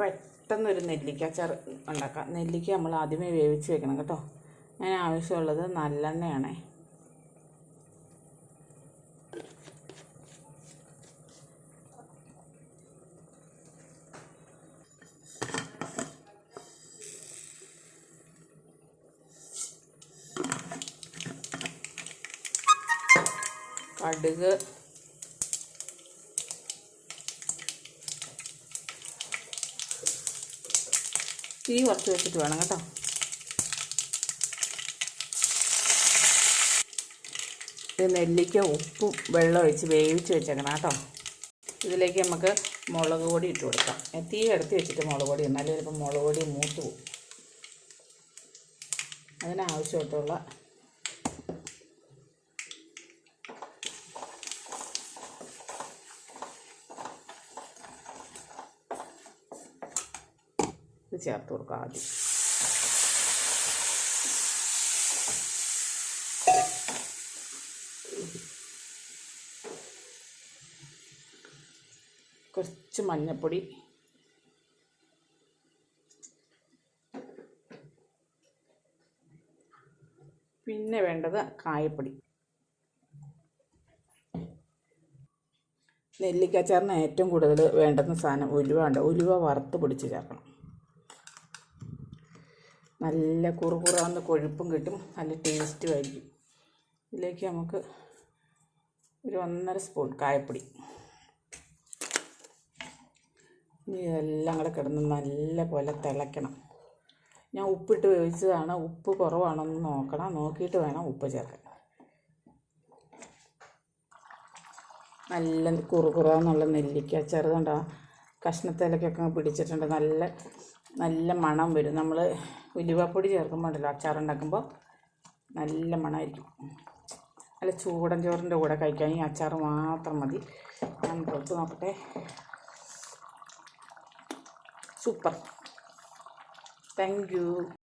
പെട്ടെന്നൊരു നെല്ലിക്ക അച്ചാർ ഉണ്ടാക്കാം. നെല്ലിക്ക നമ്മൾ ആദ്യമേ വേവിച്ച് വെക്കണം കേട്ടോ. അതിന് ആവശ്യമുള്ളത് നല്ലെണ്ണയാണേ. കടുക് തീ കുറച്ച് വെച്ചിട്ട് വേണം കേട്ടോ. ഇത് നെല്ലിക്ക ഉപ്പും വെള്ളം ഒഴിച്ച് വേവിച്ച് വെച്ചേക്കണം കേട്ടോ. ഇതിലേക്ക് നമുക്ക് മുളക് പൊടി ഇട്ട് കൊടുക്കാം. തീ എടുത്ത് വെച്ചിട്ട് മുളക് പൊടി എന്നാലും ചിലപ്പോൾ മുളക് പൊടി മൂത്ത് പോകും. അതിനാവശ്യമായിട്ടുള്ള ഇത് ചേർത്ത് കൊടുക്കുക ആദ്യം. കുറച്ച് മഞ്ഞൾപ്പൊടി പിന്നെ വേണ്ടത് കായപ്പൊടി. നെല്ലിക്ക ചേർന്ന ഏറ്റവും കൂടുതൽ വേണ്ടുന്ന സാധനം ഉലുവ ഉണ്ട്. ഉലുവ വറുത്ത് പൊടിച്ച് ചേർക്കണം. നല്ല കുറുകുറാന്ന് കൊഴുപ്പും കിട്ടും. നല്ല ടേസ്റ്റും ആയിരിക്കും. ഇതിലേക്ക് നമുക്ക് ഒരു ഒന്നര സ്പൂൺ കായപ്പൊടി. ഇതെല്ലാം കൂടെ കിടന്ന് നല്ല പോലെ തിളയ്ക്കണം. ഞാൻ ഉപ്പിട്ട് വേവിച്ചതാണ്. ഉപ്പ് കുറവാണെന്ന് നോക്കണം. നോക്കിയിട്ട് വേണം ഉപ്പ് ചേർക്കാൻ. നല്ല കുറുകുറാന്നുള്ള നെല്ലിക്ക. ചെറുതുണ്ടോ? കഷ്ണത്തിലൊക്കെ പിടിച്ചിട്ടുണ്ട്. നല്ല നല്ല മണം വരും. നമ്മൾ ഉലുവപ്പൊടി ചേർക്കുമ്പോൾ ഉണ്ടല്ലോ അച്ചാറുണ്ടാക്കുമ്പോൾ നല്ല മണമായിരിക്കും നല്ല ചൂടൻ ചോറിന്റെ കൂടെ കഴിക്കാൻ ഈ അച്ചാർ മാത്രം മതി. ഞാൻ പുറത്ത് നോക്കട്ടെ. സൂപ്പർ. Thank you